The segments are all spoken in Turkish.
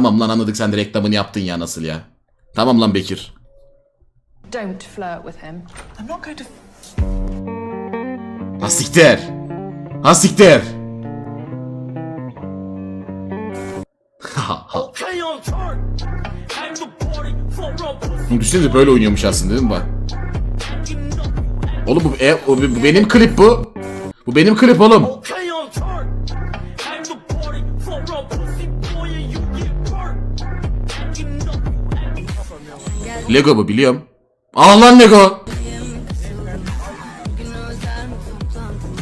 Tamam lan anladık sen de reklamını yaptın ya nasıl ya. Tamam lan Bekir. Don't flirt with him. I'm not going to. Ha siktir. Ha siktir. Düşünsenize böyle oynuyormuş aslında değil mi bak. Oğlum bu, e, o- bu benim klip bu. Bu benim klip oğlum. Lego bu biliyorum. Ah lan Lego.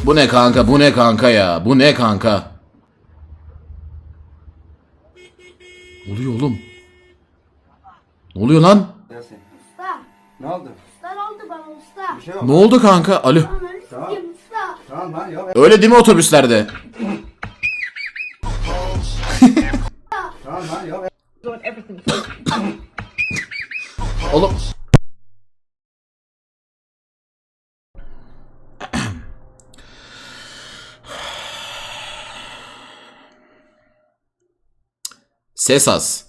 Bu ne kanka? Bu ne kanka ya? Bu ne kanka? Ne oluyor oğlum? Ne oluyor lan? Usta, Ne oldu? usta ne oldu bana usta? Bir şey yok. Ne oldu kanka? Alo. Usta. Tamam lan yok. Öyle değil mi otobüslerde? Tamam lan yok. Oğlum. Ses az.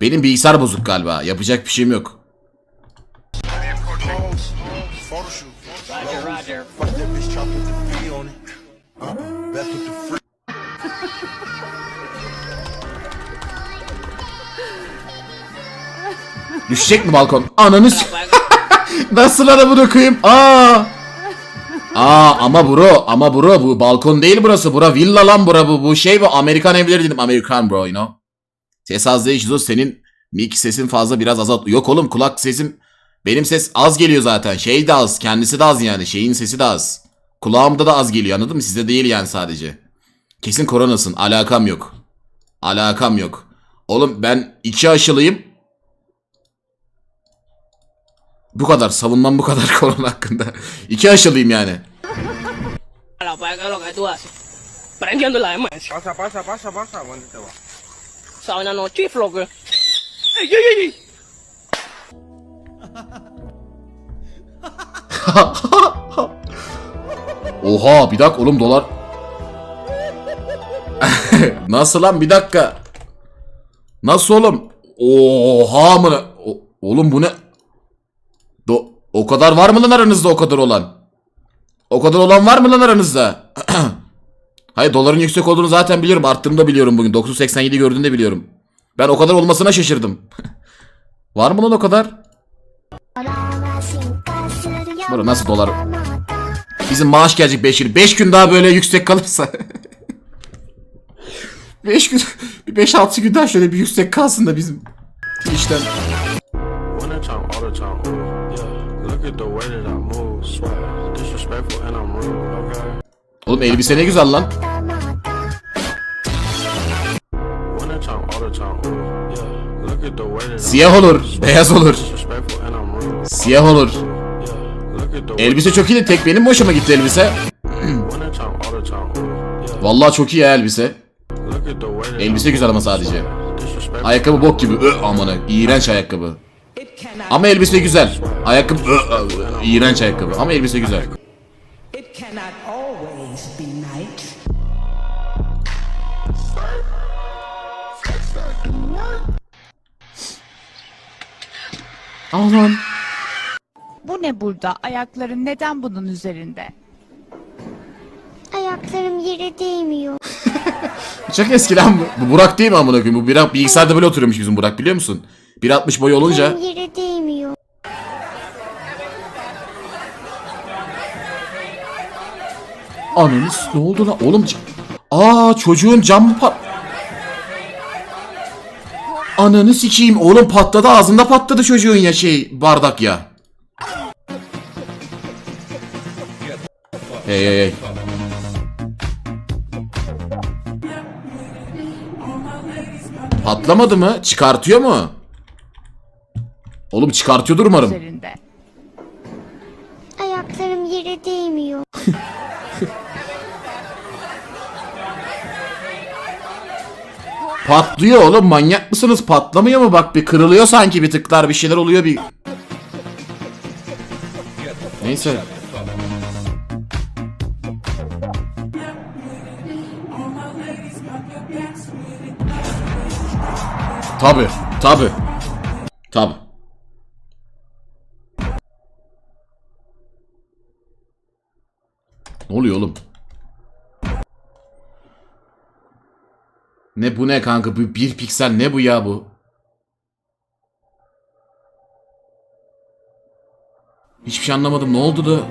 Benim bilgisayar bozuk galiba. Yapacak bir şeyim yok. Düşecek mi balkon? Ananı s- Nasıl arabı koyayım? Aa! Aa ama bro, ama bro bu balkon değil burası. Bura villa lan bura bu. Bu şey bu Amerikan evleri dedim. Amerikan bro you know. Ses az değil Şizo senin mic sesin fazla biraz azalt. Yok oğlum kulak sesim benim ses az geliyor zaten. Şey de az, kendisi de az yani. Şeyin sesi de az. Kulağımda da az geliyor anladın mı? Sizde değil yani sadece. Kesin koronasın. Alakam yok. Alakam yok. Oğlum ben iki aşılıyım. Bu kadar. Savunmam bu kadar korona hakkında. İki aşılıyım yani. Oha bir dakika oğlum dolar. Nasıl lan bir dakika. Nasıl oğlum? Oha mı? O- oğlum bu ne? O kadar var mı lan aranızda o kadar olan? O kadar olan var mı lan aranızda? Hayır doların yüksek olduğunu zaten biliyorum. Arttığını da biliyorum bugün. 987 gördüğünü de biliyorum. Ben o kadar olmasına şaşırdım. var mı lan o kadar? Bura nasıl dolar? Bizim maaş gelecek 5 gün. 5 gün daha böyle yüksek kalırsa. 5 gün, bir 5-6 gün daha şöyle bir yüksek kalsın da bizim işten. Oğlum elbise ne güzel lan. Siyah olur, beyaz olur. Siyah olur. Elbise çok iyi de tek benim mi hoşuma gitti elbise. Vallahi çok iyi elbise. Elbise güzel ama sadece. Ayakkabı bok gibi. Ö amına. İğrenç ayakkabı. Ama elbise güzel. Ayakkabı ö, ö, iğrenç ayakkabı. Ama elbise güzel. Aman. Bu ne burada? Ayakların neden bunun üzerinde? Ayaklarım yere değmiyor. Çok eski lan bu. Bu Burak değil mi amına koyayım? Bu Burak bilgisayarda böyle oturuyormuş bizim Burak biliyor musun? 1.60 boy olunca. Ayaklarım yere değmiyor. Ananız ne oldu lan? Oğlum c- Aa çocuğun camı pat... Ananı sikeyim oğlum patladı ağzında patladı çocuğun ya şey bardak ya. Hey hey hey. Patlamadı mı? Çıkartıyor mu? Oğlum çıkartıyordur umarım. Üzerinde. Ayaklarım yere değmiyor. Patlıyor oğlum manyak mısınız? Patlamıyor mu? Bak bir kırılıyor sanki bir tıklar bir şeyler oluyor bir. Neyse. Tabi. Tabi. Tabi. Ne oluyor oğlum? Ne bu ne kanka? Bu bir piksel ne bu ya bu? Hiçbir şey anlamadım. Ne oldu da?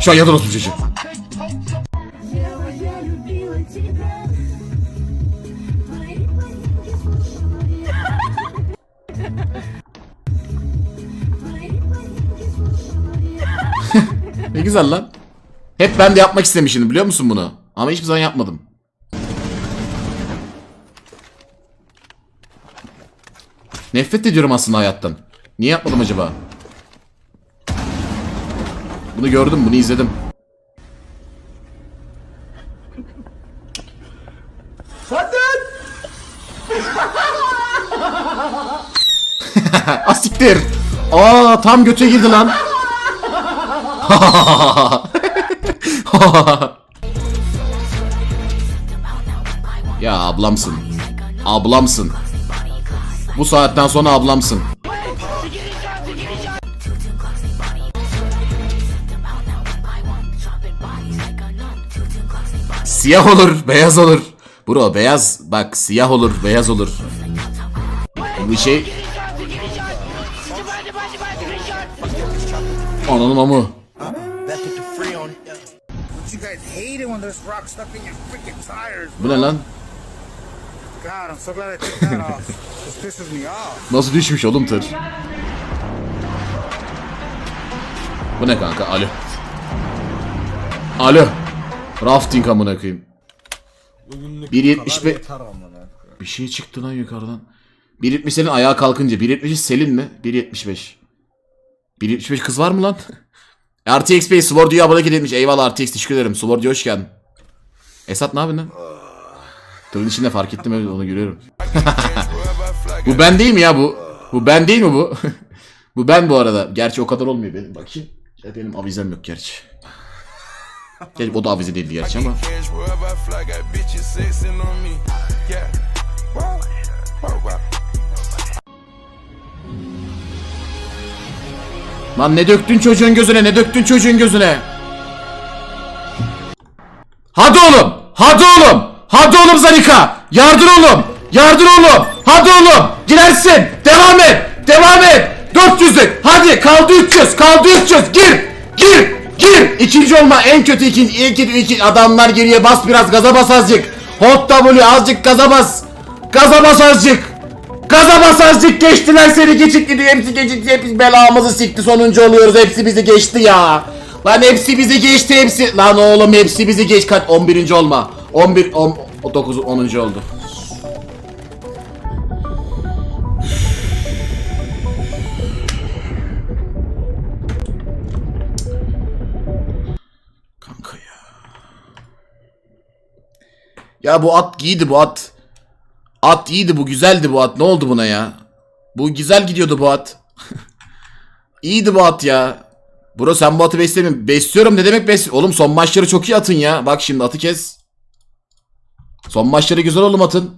Şu an yadır olsun çocuğu. Güzel lan. Hep ben de yapmak istemiştim biliyor musun bunu? Ama hiçbir zaman yapmadım. Nefret ediyorum aslında hayattan. Niye yapmadım acaba? Bunu gördüm, bunu izledim. Asiktir. Aa tam göte girdi lan. ya ablamsın. Ablamsın. Bu saatten sonra ablamsın. Siyah olur, beyaz olur. Bro beyaz bak siyah olur, beyaz olur. Bu şey Ananın amı. When there's rocks stuck in your freaking tires. Bu ne lan? God, I'm so glad I took that off. This pisses me off. Nasıl düşmüş oğlum tır? Bu ne kanka? Alo. Alo. Rafting amına koyayım. 1.75 Bir şey çıktı lan yukarıdan. 1.70 Selin ayağa kalkınca. 1.70 Selin mi? 1.75. 1.75 kız var mı lan? RTX Bey Swordio'ya abone edilmiş. Eyvallah RTX teşekkür ederim. Swordio hoş geldin. Esat ne yapıyorsun lan? Tırın içinde fark ettim onu görüyorum. bu ben değil mi ya bu? Bu ben değil mi bu? bu ben bu arada. Gerçi o kadar olmuyor benim bakayım. Ya benim avizem yok gerçi. Gerçi o da avize değildi gerçi ama. Lan ne döktün çocuğun gözüne ne döktün çocuğun gözüne? Hadi oğlum! Hadi oğlum! Hadi oğlum Zarika! Yardır oğlum! Yardır oğlum! Hadi oğlum! Girersin! Devam et! Devam et! 400'lük! Hadi kaldı 300! Kaldı 300! Gir! Gir! Gir! İkinci olma! En kötü ikinci, en kötü iki adamlar geriye bas biraz gaza bas azıcık! Hot W azıcık gaza bas! Gaza bas azıcık! Gaza bas azıcık geçtiler seni geçik gidiyor hepsi geçik hepsi belamızı sikti sonuncu oluyoruz hepsi bizi geçti ya. Lan hepsi bizi geçti hepsi. Lan oğlum hepsi bizi geç kaç 11. olma. 11 10 9 10. oldu. Kanka ya. Ya bu at giydi bu at. At iyiydi bu güzeldi bu at. Ne oldu buna ya? Bu güzel gidiyordu bu at. iyiydi bu at ya. Bro sen bu atı beslemiyorsun. Besliyorum ne demek bes? Oğlum son maçları çok iyi atın ya. Bak şimdi atı kes. Son maçları güzel oğlum atın.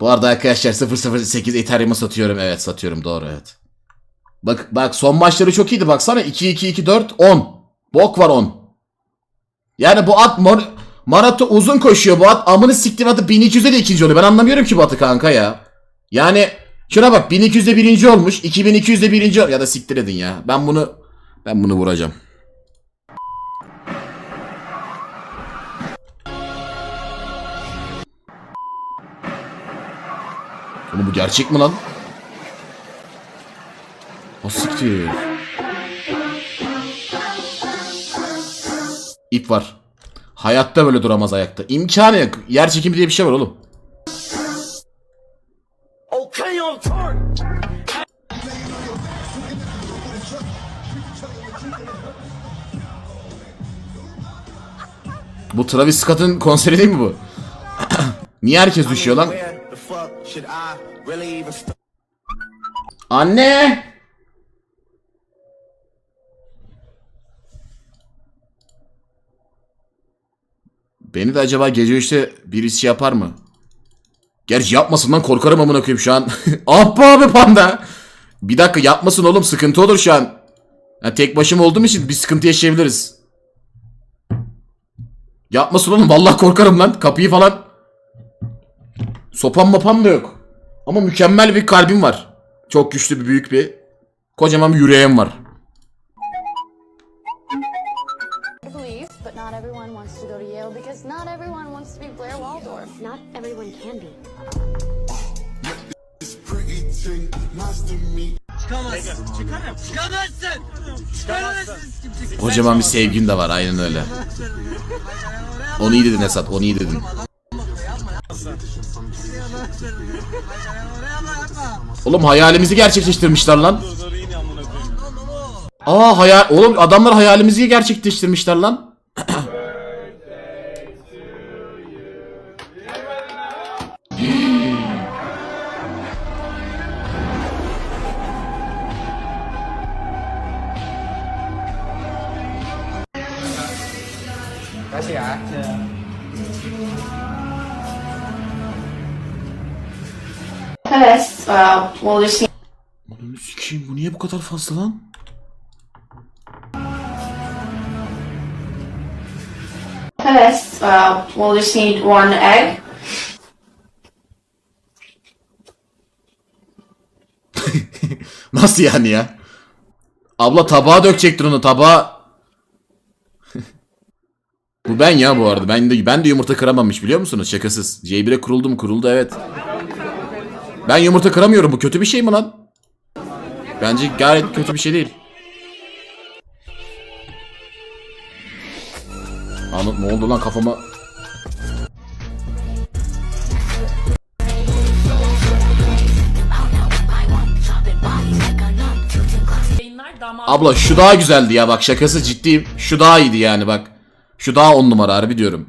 Bu arada arkadaşlar 008 Ethereum'u satıyorum. Evet satıyorum doğru evet. Bak bak son maçları çok iyiydi baksana 2 2 2 4 10. Bok var 10. Yani bu at mor maraton uzun koşuyor bu at. Amını siktim atı 1200'de de ikinci oluyor. Ben anlamıyorum ki bu atı kanka ya. Yani şuna bak 1200'de birinci olmuş. 2200'de birinci ya da siktir edin ya. Ben bunu ben bunu vuracağım. Oğlum bu gerçek mi lan? O siktir. İp var. Hayatta böyle duramaz ayakta. İmkanı yok. Yer çekimi diye bir şey var oğlum. Bu Travis Scott'ın konseri değil mi bu? Niye herkes düşüyor lan? Where Beni de acaba gece 3'te birisi yapar mı? Gerçi yapmasın lan korkarım amına koyayım şu an. ah be abi panda. Bir dakika yapmasın oğlum sıkıntı olur şu an. Ya tek başım olduğum için bir sıkıntı yaşayabiliriz. Yapmasın oğlum vallahi korkarım lan. Kapıyı falan. Sopam mopam da yok. Ama mükemmel bir kalbim var. Çok güçlü bir büyük bir kocaman bir yüreğim var. Blair Waldorf. Not everyone can be. Kocaman bir sevgin de var aynen öyle. Onu iyi dedin Esat onu iyi dedin. Oğlum hayalimizi gerçekleştirmişler lan. Aa hayal oğlum adamlar hayalimizi gerçekleştirmişler lan. We'll just Ananı sikeyim bu niye bu kadar fazla lan? first, uh, we'll just need one egg. Nasıl yani ya? Abla tabağa dökecektir onu tabağa. bu ben ya bu arada. Ben de ben de yumurta kıramamış biliyor musunuz? Şakasız. J1'e kuruldu mu? Kuruldu evet. Ben yumurta kıramıyorum. Bu kötü bir şey mi lan? Bence gayet kötü bir şey değil. Anlat ne oldu lan kafama? Abla şu daha güzeldi ya bak şakası ciddiyim. Şu daha iyiydi yani bak. Şu daha on numara harbi diyorum.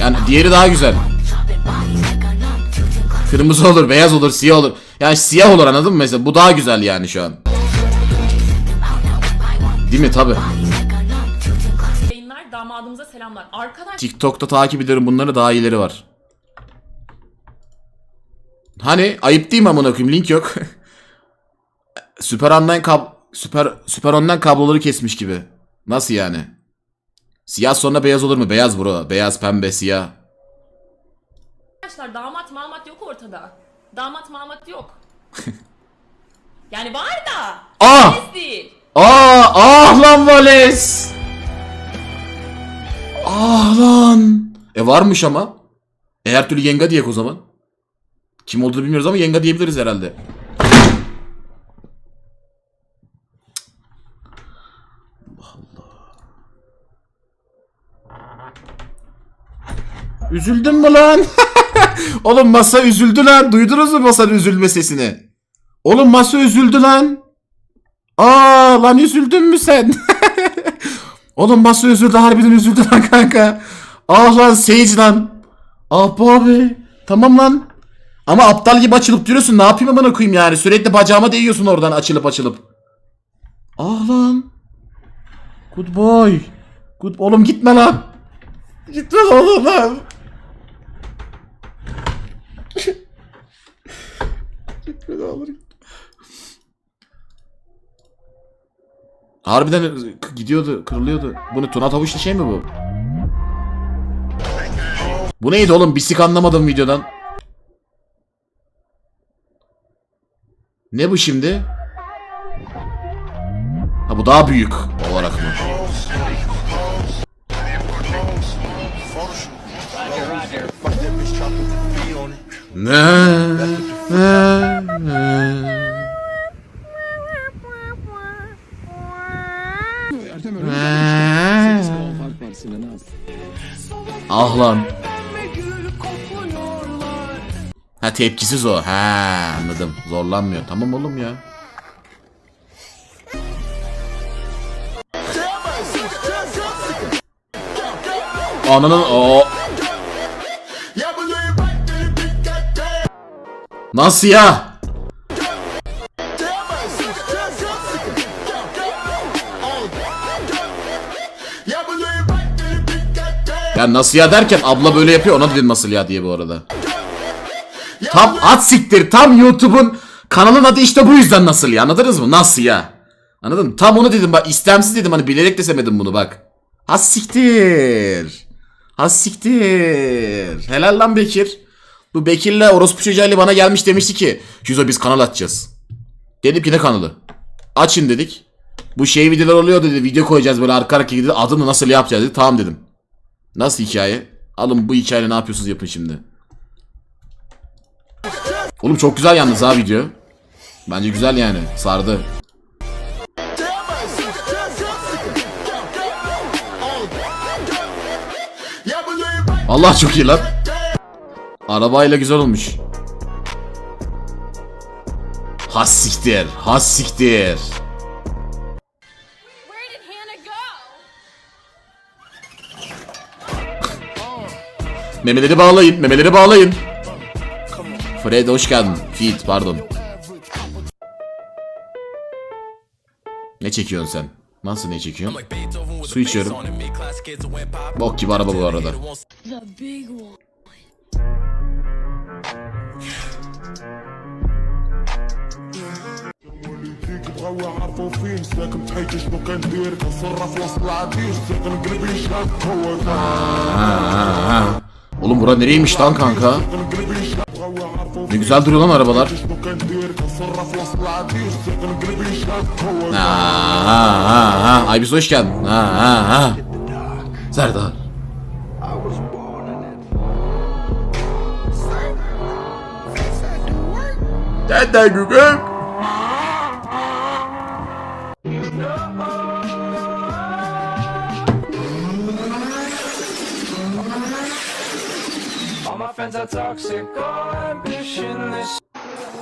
Yani diğeri daha güzel. Kırmızı olur, beyaz olur, siyah olur. Yani siyah olur anladın mı mesela? Bu daha güzel yani şu an. Değil mi? Tabi. yayınlar damadımıza selamlar. Arkadaş TikTok'ta takip ediyorum bunları daha iyileri var. Hani ayıp değil mi amına koyayım link yok. Süper Online kab Süper Süper Online kabloları kesmiş gibi. Nasıl yani? Siyah sonra beyaz olur mu? Beyaz bro. Beyaz, pembe, siyah. Arkadaşlar damat mamat yok ortada. Damat mamat yok. yani var da. Ah! Değil. Aa, ah lan Vales. Ah lan. E varmış ama. E her türlü yenga diyek o zaman. Kim olduğunu bilmiyoruz ama yenga diyebiliriz herhalde. Üzüldün mü lan? Oğlum masa üzüldü lan. Duydunuz mu masanın üzülme sesini? Oğlum masa üzüldü lan. Aa lan üzüldün mü sen? Oğlum masa üzüldü harbiden üzüldü lan kanka. Ah lan Sage lan. Ah abi. Tamam lan. Ama aptal gibi açılıp duruyorsun. Ne yapayım amına koyayım yani? Sürekli bacağıma değiyorsun oradan açılıp açılıp. Ah lan. Good boy. Good oğlum gitme lan. Gitme oğlum lan. Ne olur. Harbiden gidiyordu, kırılıyordu. Bu ne Tuna Tavuşlu şey mi bu? Bu neydi oğlum? Bisik anlamadım videodan. Ne bu şimdi? Ha bu daha büyük olarak mı? Fuck Ha tepkisiz o. Ha anladım. Zorlanmıyor. Tamam oğlum ya. Ananın o. Nasıl ya? Ya nasıl ya derken abla böyle yapıyor ona dedim nasıl ya diye bu arada. Tam at siktir tam YouTube'un kanalın adı işte bu yüzden nasıl ya anladınız mı? Nasıl ya? Anladın mı? Tam onu dedim bak istemsiz dedim hani bilerek desemedim bunu bak. Ha siktir. Ha siktir. Helal lan Bekir. Bu Bekir'le orospu çocuğuyla bana gelmiş demişti ki Yüzo biz kanal açacağız. Dedim ki ne kanalı? Açın dedik. Bu şey videolar oluyor dedi. Video koyacağız böyle arka arkaya dedi. Adını nasıl yapacağız dedi. Tamam dedim. Nasıl hikaye? Alın bu hikayeyle ne yapıyorsunuz yapın şimdi. Oğlum çok güzel yalnız ha video. Bence güzel yani. Sardı. Allah çok iyi lan. Arabayla güzel olmuş. Has siktir. Has siktir. Where did Hannah go? Memeleri bağlayın. Memeleri bağlayın. Fred hoş geldin. Feet pardon. Ne çekiyorsun sen? Nasıl ne çekiyorsun? Su içiyorum. Bok gibi araba bu arada. Ha, ha. Oğlum bura nereymiş lan kanka? Ne güzel duruyor lan arabalar. Ha, ha, ha, ha. Aybis hoş geldin. Ha, ha, ha. Serdar. Dede guguk.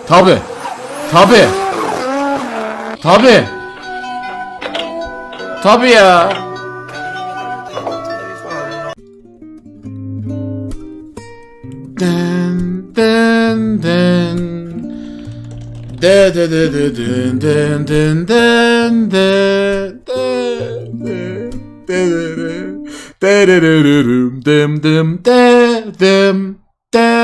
Tabi. Tabi. Tabi. Tabi ya. Den den den. De de de de den den den den de de de de de Dererüm dem dem de dem dem.